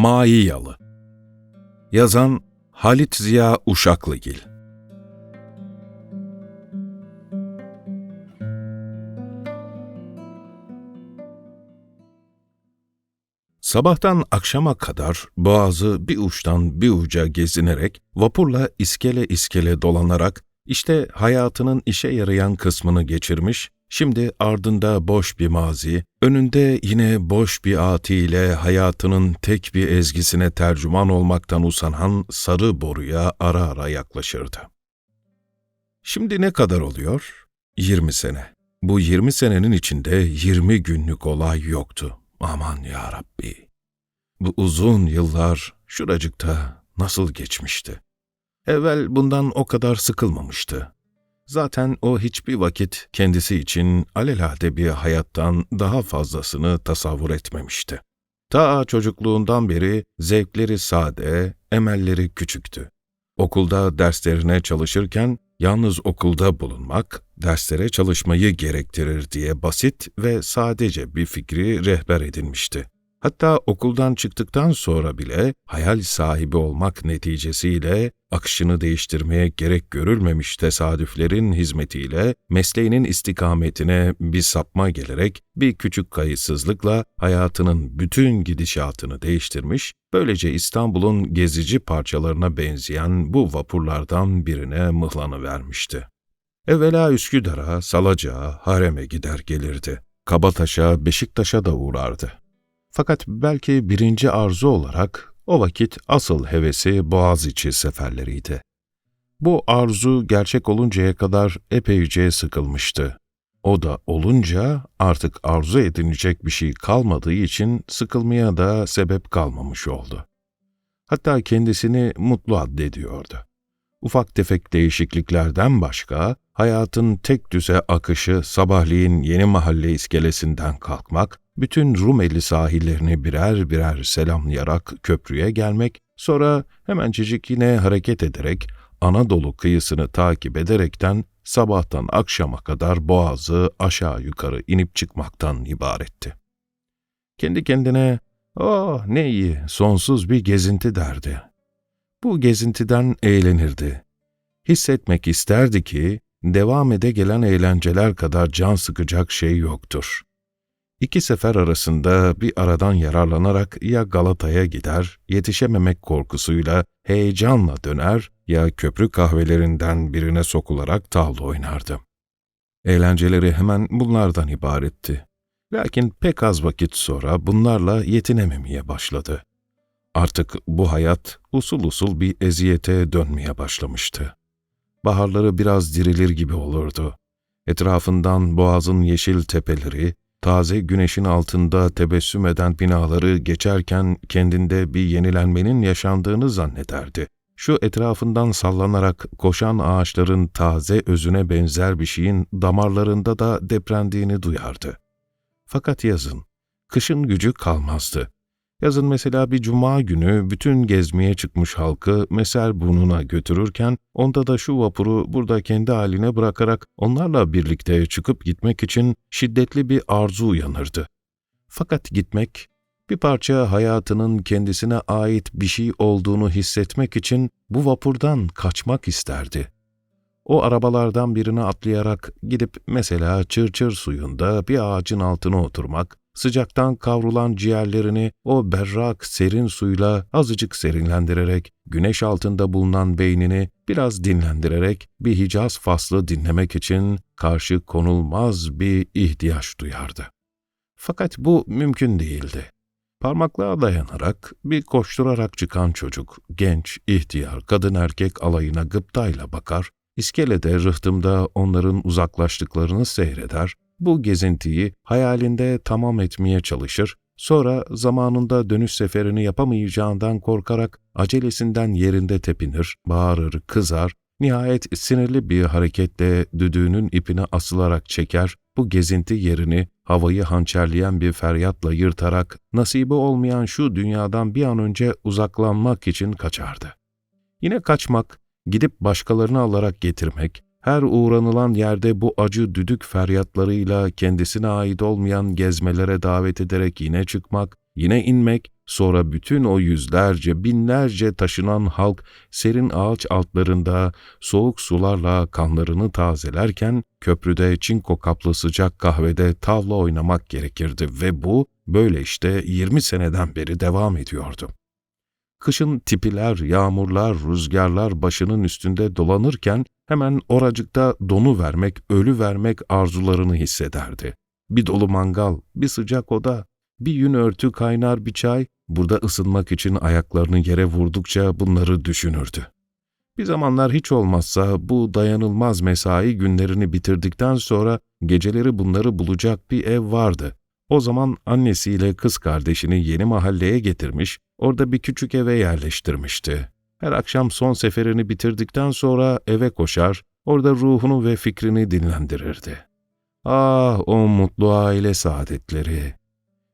Mai Yalı. Yazan Halit Ziya Uşaklıgil. Sabahtan akşama kadar boğazı bir uçtan bir uca gezinerek, vapurla iskele iskele dolanarak, işte hayatının işe yarayan kısmını geçirmiş, şimdi ardında boş bir mazi, önünde yine boş bir ati ile hayatının tek bir ezgisine tercüman olmaktan usanan sarı boruya ara ara yaklaşırdı. Şimdi ne kadar oluyor? 20 sene. Bu 20 senenin içinde 20 günlük olay yoktu. Aman ya Rabbi. Bu uzun yıllar şuracıkta nasıl geçmişti? Evvel bundan o kadar sıkılmamıştı. Zaten o hiçbir vakit kendisi için alelade bir hayattan daha fazlasını tasavvur etmemişti. Ta çocukluğundan beri zevkleri sade, emelleri küçüktü. Okulda derslerine çalışırken yalnız okulda bulunmak, derslere çalışmayı gerektirir diye basit ve sadece bir fikri rehber edinmişti. Hatta okuldan çıktıktan sonra bile hayal sahibi olmak neticesiyle akışını değiştirmeye gerek görülmemiş tesadüflerin hizmetiyle mesleğinin istikametine bir sapma gelerek bir küçük kayıtsızlıkla hayatının bütün gidişatını değiştirmiş, böylece İstanbul'un gezici parçalarına benzeyen bu vapurlardan birine mıhlanıvermişti. Evvela Üsküdar'a, Salacak'a, Harem'e gider gelirdi. Kabataş'a, Beşiktaş'a da uğrardı. Fakat belki birinci arzu olarak o vakit asıl hevesi Boğaziçi seferleriydi. Bu arzu gerçek oluncaya kadar epeyce sıkılmıştı. O da olunca artık arzu edinecek bir şey kalmadığı için sıkılmaya da sebep kalmamış oldu. Hatta kendisini mutlu addediyordu. Ufak tefek değişikliklerden başka, hayatın tek düze akışı sabahleyin yeni mahalle iskelesinden kalkmak, bütün Rumeli sahillerini birer birer selamlayarak köprüye gelmek, sonra hemencecik yine hareket ederek Anadolu kıyısını takip ederekten sabahtan akşama kadar boğazı aşağı yukarı inip çıkmaktan ibaretti. Kendi kendine, oh ne iyi, sonsuz bir gezinti derdi. Bu gezintiden eğlenirdi. Hissetmek isterdi ki, devam ede gelen eğlenceler kadar can sıkacak şey yoktur. İki sefer arasında bir aradan yararlanarak ya Galata'ya gider, yetişememek korkusuyla heyecanla döner ya köprü kahvelerinden birine sokularak tavla oynardı. Eğlenceleri hemen bunlardan ibaretti. Lakin pek az vakit sonra bunlarla yetinememeye başladı. Artık bu hayat usul usul bir eziyete dönmeye başlamıştı. Baharları biraz dirilir gibi olurdu. Etrafından boğazın yeşil tepeleri, taze güneşin altında tebessüm eden binaları geçerken kendinde bir yenilenmenin yaşandığını zannederdi. Şu etrafından sallanarak koşan ağaçların taze özüne benzer bir şeyin damarlarında da deprendiğini duyardı. Fakat yazın, kışın gücü kalmazdı. Yazın mesela bir cuma günü bütün gezmeye çıkmış halkı Meser burnuna götürürken onda da şu vapuru burada kendi haline bırakarak onlarla birlikte çıkıp gitmek için şiddetli bir arzu uyanırdı. Fakat gitmek, bir parça hayatının kendisine ait bir şey olduğunu hissetmek için bu vapurdan kaçmak isterdi. O arabalardan birine atlayarak gidip mesela çırçır suyunda bir ağacın altına oturmak, sıcaktan kavrulan ciğerlerini o berrak serin suyla azıcık serinlendirerek, güneş altında bulunan beynini biraz dinlendirerek bir Hicaz faslı dinlemek için karşı konulmaz bir ihtiyaç duyardı. Fakat bu mümkün değildi. Parmaklığa dayanarak bir koşturarak çıkan çocuk, genç, ihtiyar, kadın erkek alayına gıptayla bakar, iskelede rıhtımda onların uzaklaştıklarını seyreder, bu gezintiyi hayalinde tamam etmeye çalışır, sonra zamanında dönüş seferini yapamayacağından korkarak acelesinden yerinde tepinir, bağırır, kızar, nihayet sinirli bir hareketle düdüğünün ipine asılarak çeker, bu gezinti yerini havayı hançerleyen bir feryatla yırtarak nasibi olmayan şu dünyadan bir an önce uzaklanmak için kaçardı. Yine kaçmak, gidip başkalarını alarak getirmek, her uğranılan yerde bu acı düdük feryatlarıyla kendisine ait olmayan gezmelere davet ederek yine çıkmak, yine inmek, Sonra bütün o yüzlerce, binlerce taşınan halk serin ağaç altlarında soğuk sularla kanlarını tazelerken köprüde çinko kaplı sıcak kahvede tavla oynamak gerekirdi ve bu böyle işte 20 seneden beri devam ediyordu. Kışın tipiler, yağmurlar, rüzgarlar başının üstünde dolanırken hemen oracıkta donu vermek, ölü vermek arzularını hissederdi. Bir dolu mangal, bir sıcak oda, bir yün örtü kaynar bir çay, burada ısınmak için ayaklarını yere vurdukça bunları düşünürdü. Bir zamanlar hiç olmazsa bu dayanılmaz mesai günlerini bitirdikten sonra geceleri bunları bulacak bir ev vardı. O zaman annesiyle kız kardeşini yeni mahalleye getirmiş, orada bir küçük eve yerleştirmişti. Her akşam son seferini bitirdikten sonra eve koşar, orada ruhunu ve fikrini dinlendirirdi. Ah o mutlu aile saadetleri!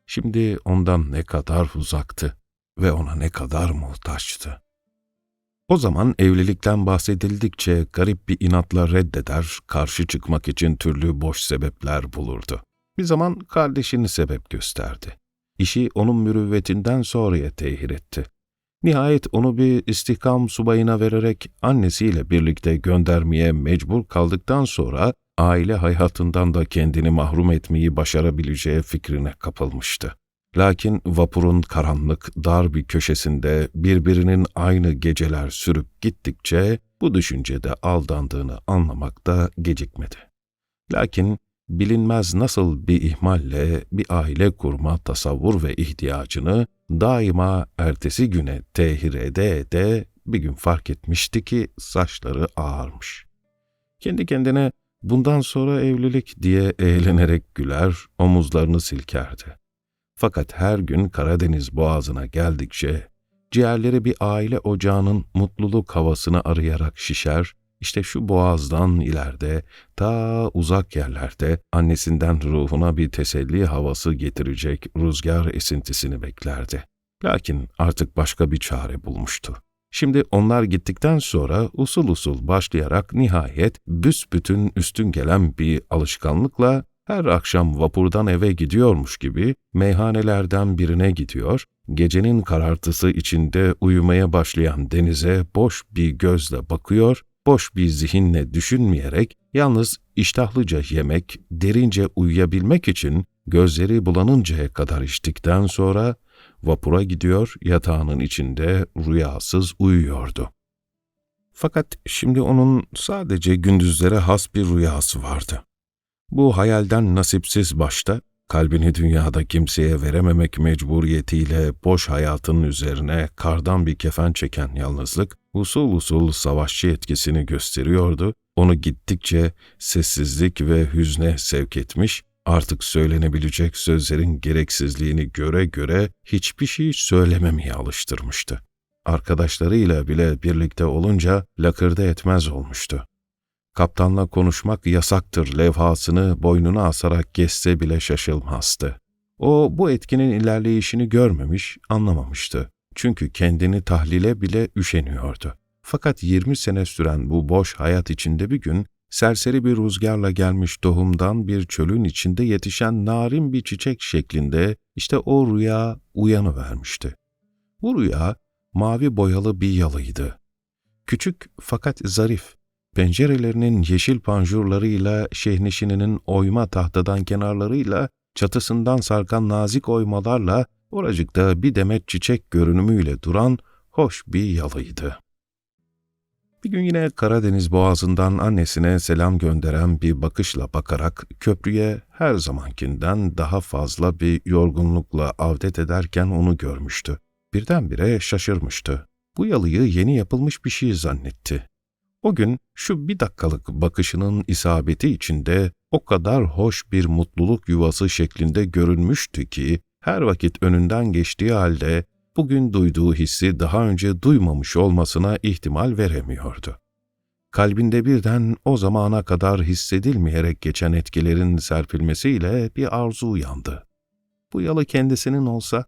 Şimdi ondan ne kadar uzaktı ve ona ne kadar muhtaçtı. O zaman evlilikten bahsedildikçe garip bir inatla reddeder, karşı çıkmak için türlü boş sebepler bulurdu. Bir zaman kardeşini sebep gösterdi. İşi onun mürüvvetinden sonraya tehir etti. Nihayet onu bir istihkam subayına vererek annesiyle birlikte göndermeye mecbur kaldıktan sonra aile hayatından da kendini mahrum etmeyi başarabileceği fikrine kapılmıştı. Lakin vapurun karanlık, dar bir köşesinde birbirinin aynı geceler sürüp gittikçe bu düşüncede aldandığını anlamakta gecikmedi. Lakin bilinmez nasıl bir ihmalle bir aile kurma tasavvur ve ihtiyacını daima ertesi güne tehir ede ede bir gün fark etmişti ki saçları ağarmış. Kendi kendine bundan sonra evlilik diye eğlenerek güler, omuzlarını silkerdi. Fakat her gün Karadeniz boğazına geldikçe ciğerleri bir aile ocağının mutluluk havasını arayarak şişer, işte şu boğazdan ileride, ta uzak yerlerde annesinden ruhuna bir teselli havası getirecek rüzgar esintisini beklerdi. Lakin artık başka bir çare bulmuştu. Şimdi onlar gittikten sonra usul usul başlayarak nihayet büsbütün üstün gelen bir alışkanlıkla her akşam vapurdan eve gidiyormuş gibi meyhanelerden birine gidiyor, gecenin karartısı içinde uyumaya başlayan denize boş bir gözle bakıyor, boş bir zihinle düşünmeyerek yalnız iştahlıca yemek, derince uyuyabilmek için gözleri bulanıncaya kadar içtikten sonra vapura gidiyor, yatağının içinde rüyasız uyuyordu. Fakat şimdi onun sadece gündüzlere has bir rüyası vardı. Bu hayalden nasipsiz başta, kalbini dünyada kimseye verememek mecburiyetiyle boş hayatın üzerine kardan bir kefen çeken yalnızlık, usul usul savaşçı etkisini gösteriyordu, onu gittikçe sessizlik ve hüzne sevk etmiş, artık söylenebilecek sözlerin gereksizliğini göre göre hiçbir şey söylememeye alıştırmıştı. Arkadaşlarıyla bile birlikte olunca lakırdı etmez olmuştu. Kaptanla konuşmak yasaktır levhasını boynuna asarak geçse bile şaşılmazdı. O bu etkinin ilerleyişini görmemiş, anlamamıştı. Çünkü kendini tahlile bile üşeniyordu. Fakat 20 sene süren bu boş hayat içinde bir gün serseri bir rüzgarla gelmiş tohumdan bir çölün içinde yetişen narin bir çiçek şeklinde işte o rüya uyanıvermişti. Bu rüya mavi boyalı bir yalıydı. Küçük fakat zarif, pencerelerinin yeşil panjurlarıyla şehnişininin oyma tahtadan kenarlarıyla çatısından sarkan nazik oymalarla oracıkta bir demet çiçek görünümüyle duran hoş bir yalıydı. Bir gün yine Karadeniz boğazından annesine selam gönderen bir bakışla bakarak köprüye her zamankinden daha fazla bir yorgunlukla avdet ederken onu görmüştü. Birdenbire şaşırmıştı. Bu yalıyı yeni yapılmış bir şey zannetti. O gün şu bir dakikalık bakışının isabeti içinde o kadar hoş bir mutluluk yuvası şeklinde görünmüştü ki her vakit önünden geçtiği halde bugün duyduğu hissi daha önce duymamış olmasına ihtimal veremiyordu. Kalbinde birden o zamana kadar hissedilmeyerek geçen etkilerin serpilmesiyle bir arzu uyandı. Bu yalı kendisinin olsa,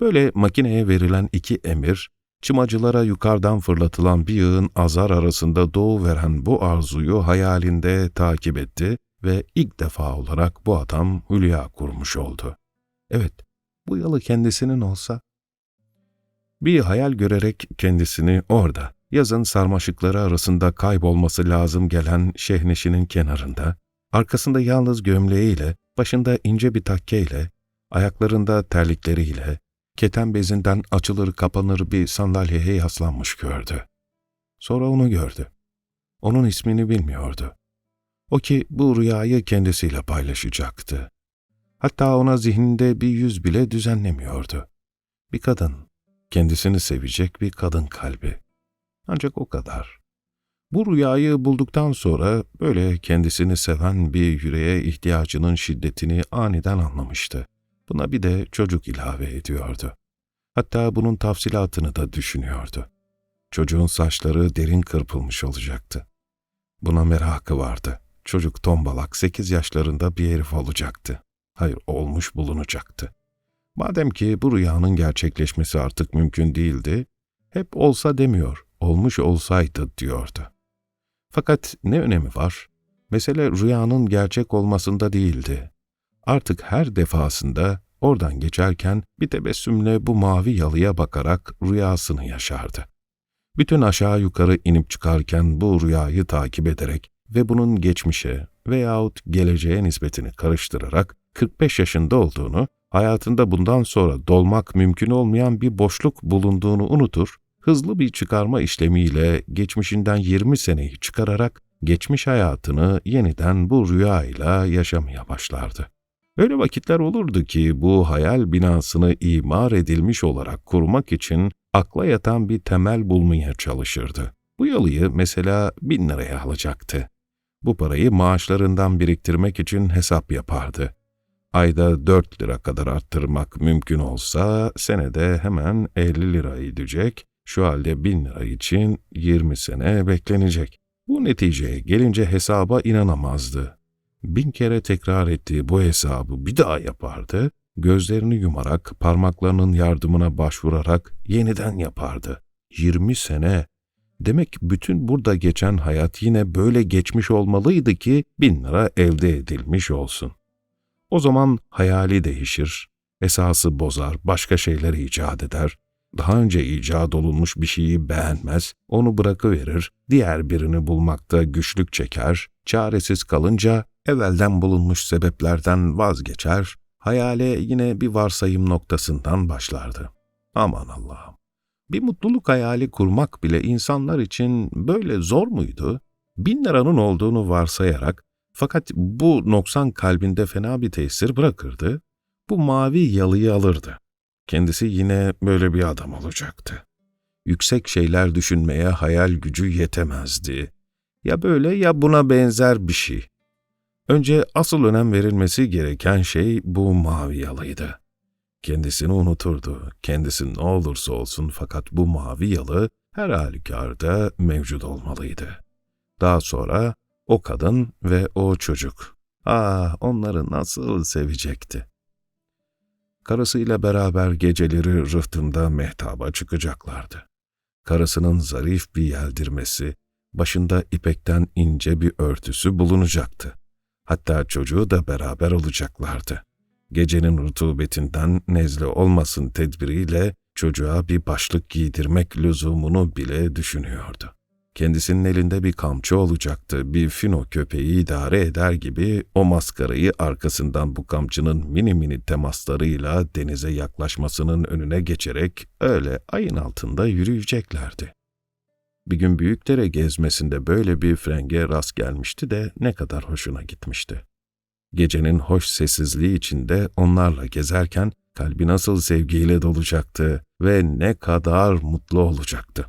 böyle makineye verilen iki emir, çımacılara yukarıdan fırlatılan bir yığın azar arasında doğu veren bu arzuyu hayalinde takip etti ve ilk defa olarak bu adam hülya kurmuş oldu. Evet, bu yalı kendisinin olsa, Bir hayal görerek kendisini orada, yazın sarmaşıkları arasında kaybolması lazım gelen şehneşinin kenarında, arkasında yalnız gömleğiyle, başında ince bir takkeyle, ayaklarında terlikleriyle, keten bezinden açılır kapanır bir sandalyeye yaslanmış gördü. Sonra onu gördü. Onun ismini bilmiyordu. O ki bu rüyayı kendisiyle paylaşacaktı. Hatta ona zihninde bir yüz bile düzenlemiyordu. Bir kadın, kendisini sevecek bir kadın kalbi. Ancak o kadar. Bu rüyayı bulduktan sonra böyle kendisini seven bir yüreğe ihtiyacının şiddetini aniden anlamıştı. Buna bir de çocuk ilave ediyordu. Hatta bunun tafsilatını da düşünüyordu. Çocuğun saçları derin kırpılmış olacaktı. Buna merakı vardı. Çocuk tombalak sekiz yaşlarında bir herif olacaktı. Hayır olmuş bulunacaktı. Madem ki bu rüyanın gerçekleşmesi artık mümkün değildi, hep olsa demiyor, olmuş olsaydı diyordu. Fakat ne önemi var? Mesele rüyanın gerçek olmasında değildi. Artık her defasında oradan geçerken bir tebessümle bu mavi yalıya bakarak rüyasını yaşardı. Bütün aşağı yukarı inip çıkarken bu rüyayı takip ederek ve bunun geçmişe veyahut geleceğe nispetini karıştırarak 45 yaşında olduğunu, hayatında bundan sonra dolmak mümkün olmayan bir boşluk bulunduğunu unutur, hızlı bir çıkarma işlemiyle geçmişinden 20 seneyi çıkararak geçmiş hayatını yeniden bu rüyayla yaşamaya başlardı. Öyle vakitler olurdu ki bu hayal binasını imar edilmiş olarak kurmak için akla yatan bir temel bulmaya çalışırdı. Bu yalıyı mesela bin liraya alacaktı. Bu parayı maaşlarından biriktirmek için hesap yapardı. Ayda 4 lira kadar arttırmak mümkün olsa senede hemen 50 lira edecek, şu halde 1000 lira için 20 sene beklenecek. Bu neticeye gelince hesaba inanamazdı. Bin kere tekrar ettiği bu hesabı bir daha yapardı, gözlerini yumarak parmaklarının yardımına başvurarak yeniden yapardı. 20 sene. Demek bütün burada geçen hayat yine böyle geçmiş olmalıydı ki bin lira elde edilmiş olsun. O zaman hayali değişir, esası bozar, başka şeyler icat eder, daha önce icat olunmuş bir şeyi beğenmez, onu bırakıverir, diğer birini bulmakta güçlük çeker, çaresiz kalınca evvelden bulunmuş sebeplerden vazgeçer, hayale yine bir varsayım noktasından başlardı. Aman Allah'ım! Bir mutluluk hayali kurmak bile insanlar için böyle zor muydu? Bin liranın olduğunu varsayarak, fakat bu noksan kalbinde fena bir tesir bırakırdı, bu mavi yalıyı alırdı. Kendisi yine böyle bir adam olacaktı. Yüksek şeyler düşünmeye hayal gücü yetemezdi. Ya böyle ya buna benzer bir şey. Önce asıl önem verilmesi gereken şey bu mavi yalıydı. Kendisini unuturdu. Kendisi ne olursa olsun fakat bu mavi yalı her halükarda mevcut olmalıydı. Daha sonra o kadın ve o çocuk. Ah onları nasıl sevecekti. Karısıyla beraber geceleri rıhtımda mehtaba çıkacaklardı. Karısının zarif bir yeldirmesi, başında ipekten ince bir örtüsü bulunacaktı. Hatta çocuğu da beraber olacaklardı. Gecenin rutubetinden nezle olmasın tedbiriyle çocuğa bir başlık giydirmek lüzumunu bile düşünüyordu. Kendisinin elinde bir kamçı olacaktı. Bir fino köpeği idare eder gibi o maskarayı arkasından bu kamçının mini mini temaslarıyla denize yaklaşmasının önüne geçerek öyle ayın altında yürüyeceklerdi. Bir gün Büyükdere gezmesinde böyle bir frenge rast gelmişti de ne kadar hoşuna gitmişti. Gecenin hoş sessizliği içinde onlarla gezerken kalbi nasıl sevgiyle dolacaktı ve ne kadar mutlu olacaktı.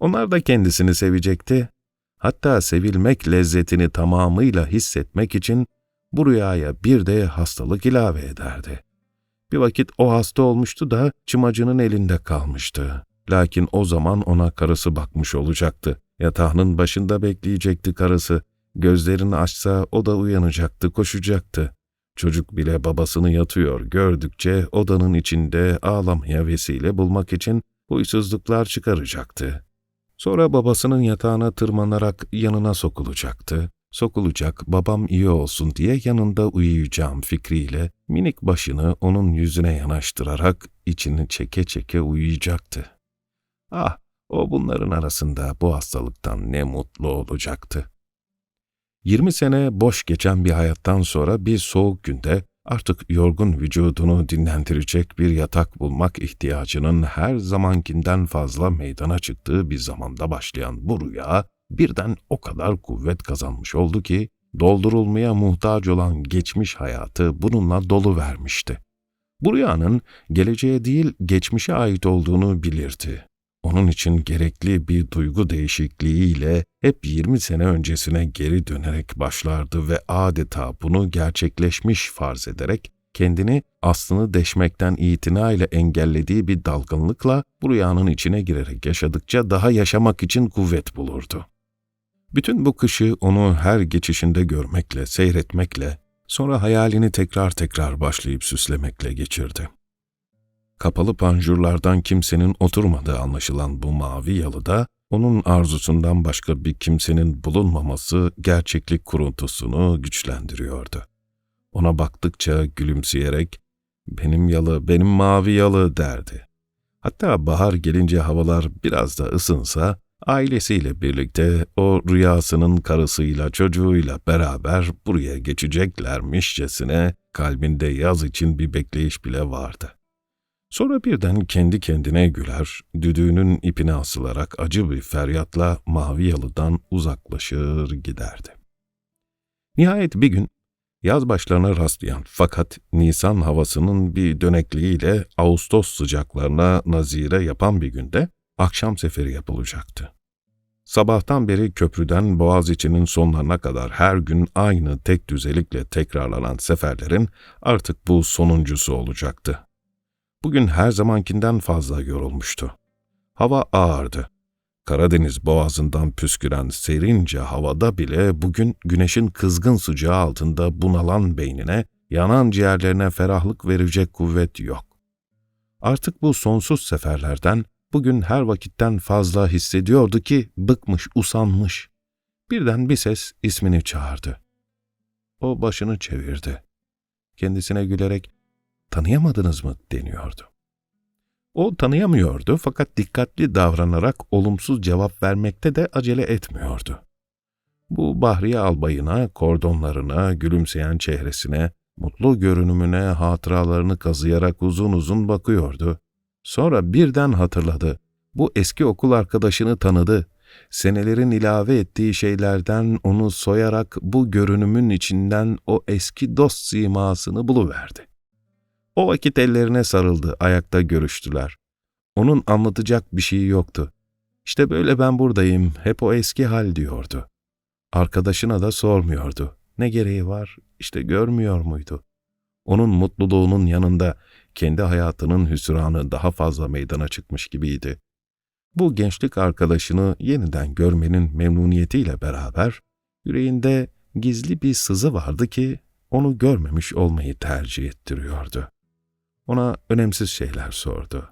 Onlar da kendisini sevecekti. Hatta sevilmek lezzetini tamamıyla hissetmek için bu rüyaya bir de hastalık ilave ederdi. Bir vakit o hasta olmuştu da çımacının elinde kalmıştı. Lakin o zaman ona karısı bakmış olacaktı. Yatağının başında bekleyecekti karısı. Gözlerini açsa o da uyanacaktı, koşacaktı. Çocuk bile babasını yatıyor gördükçe odanın içinde ağlamaya vesile bulmak için huysuzluklar çıkaracaktı. Sonra babasının yatağına tırmanarak yanına sokulacaktı. sokulacak, babam iyi olsun diye yanında uyuyacağım fikriyle minik başını onun yüzüne yanaştırarak içini çeke çeke uyuyacaktı. Ah, o bunların arasında bu hastalıktan ne mutlu olacaktı. 20 sene boş geçen bir hayattan sonra bir soğuk günde artık yorgun vücudunu dinlendirecek bir yatak bulmak ihtiyacının her zamankinden fazla meydana çıktığı bir zamanda başlayan bu rüya birden o kadar kuvvet kazanmış oldu ki doldurulmaya muhtaç olan geçmiş hayatı bununla dolu vermişti. Bu rüyanın geleceğe değil geçmişe ait olduğunu bilirdi. Onun için gerekli bir duygu değişikliğiyle hep 20 sene öncesine geri dönerek başlardı ve adeta bunu gerçekleşmiş farz ederek kendini aslını deşmekten itina ile engellediği bir dalgınlıkla bu rüyanın içine girerek yaşadıkça daha yaşamak için kuvvet bulurdu. Bütün bu kışı onu her geçişinde görmekle, seyretmekle, sonra hayalini tekrar tekrar başlayıp süslemekle geçirdi. Kapalı panjurlardan kimsenin oturmadığı anlaşılan bu mavi yalıda, onun arzusundan başka bir kimsenin bulunmaması gerçeklik kuruntusunu güçlendiriyordu. Ona baktıkça gülümseyerek, benim yalı, benim mavi yalı derdi. Hatta bahar gelince havalar biraz da ısınsa, ailesiyle birlikte o rüyasının karısıyla çocuğuyla beraber buraya geçeceklermişçesine kalbinde yaz için bir bekleyiş bile vardı. Sonra birden kendi kendine güler, düdüğünün ipine asılarak acı bir feryatla mavi yalıdan uzaklaşır giderdi. Nihayet bir gün yaz başlarına rastlayan fakat Nisan havasının bir dönekliğiyle Ağustos sıcaklarına nazire yapan bir günde akşam seferi yapılacaktı. Sabahtan beri köprüden Boğaziçi'nin sonlarına kadar her gün aynı tek düzelikle tekrarlanan seferlerin artık bu sonuncusu olacaktı. Bugün her zamankinden fazla yorulmuştu. Hava ağırdı. Karadeniz boğazından püsküren serince havada bile bugün güneşin kızgın sıcağı altında bunalan beynine, yanan ciğerlerine ferahlık verecek kuvvet yok. Artık bu sonsuz seferlerden bugün her vakitten fazla hissediyordu ki bıkmış, usanmış. Birden bir ses ismini çağırdı. O başını çevirdi. Kendisine gülerek tanıyamadınız mı deniyordu. O tanıyamıyordu fakat dikkatli davranarak olumsuz cevap vermekte de acele etmiyordu. Bu Bahriye albayına, kordonlarına, gülümseyen çehresine, mutlu görünümüne, hatıralarını kazıyarak uzun uzun bakıyordu. Sonra birden hatırladı. Bu eski okul arkadaşını tanıdı. Senelerin ilave ettiği şeylerden onu soyarak bu görünümün içinden o eski dost simasını buluverdi. O vakit ellerine sarıldı, ayakta görüştüler. Onun anlatacak bir şeyi yoktu. İşte böyle ben buradayım, hep o eski hal diyordu. Arkadaşına da sormuyordu. Ne gereği var, işte görmüyor muydu? Onun mutluluğunun yanında kendi hayatının hüsranı daha fazla meydana çıkmış gibiydi. Bu gençlik arkadaşını yeniden görmenin memnuniyetiyle beraber, yüreğinde gizli bir sızı vardı ki onu görmemiş olmayı tercih ettiriyordu. Ona önemsiz şeyler sordu.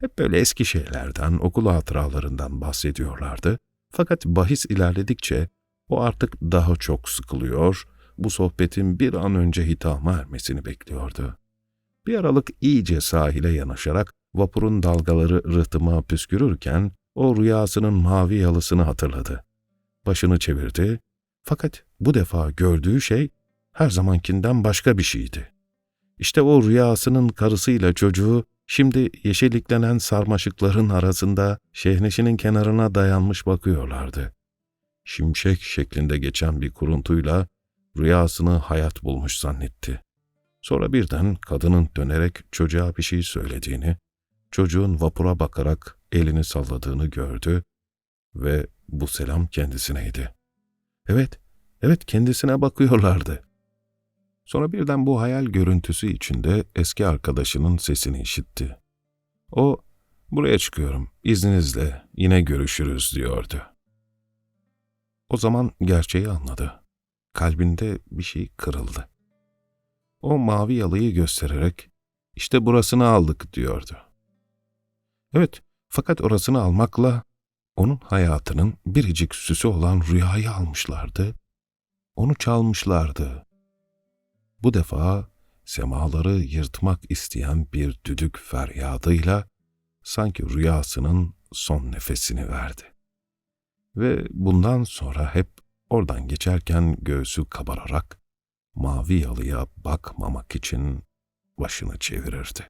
Hep böyle eski şeylerden, okul hatıralarından bahsediyorlardı. Fakat bahis ilerledikçe o artık daha çok sıkılıyor, bu sohbetin bir an önce hitama ermesini bekliyordu. Bir aralık iyice sahile yanaşarak vapurun dalgaları rıhtıma püskürürken o rüyasının mavi yalısını hatırladı. Başını çevirdi fakat bu defa gördüğü şey her zamankinden başka bir şeydi. İşte o rüyasının karısıyla çocuğu şimdi yeşilliklenen sarmaşıkların arasında şehneşinin kenarına dayanmış bakıyorlardı. Şimşek şeklinde geçen bir kuruntuyla rüyasını hayat bulmuş zannetti. Sonra birden kadının dönerek çocuğa bir şey söylediğini, çocuğun vapura bakarak elini salladığını gördü ve bu selam kendisineydi. Evet, evet kendisine bakıyorlardı. Sonra birden bu hayal görüntüsü içinde eski arkadaşının sesini işitti. O, buraya çıkıyorum, izninizle yine görüşürüz diyordu. O zaman gerçeği anladı. Kalbinde bir şey kırıldı. O mavi yalıyı göstererek, işte burasını aldık diyordu. Evet, fakat orasını almakla onun hayatının biricik süsü olan rüyayı almışlardı onu çalmışlardı. Bu defa semaları yırtmak isteyen bir düdük feryadıyla sanki rüyasının son nefesini verdi. Ve bundan sonra hep oradan geçerken göğsü kabararak mavi yalıya bakmamak için başını çevirirdi.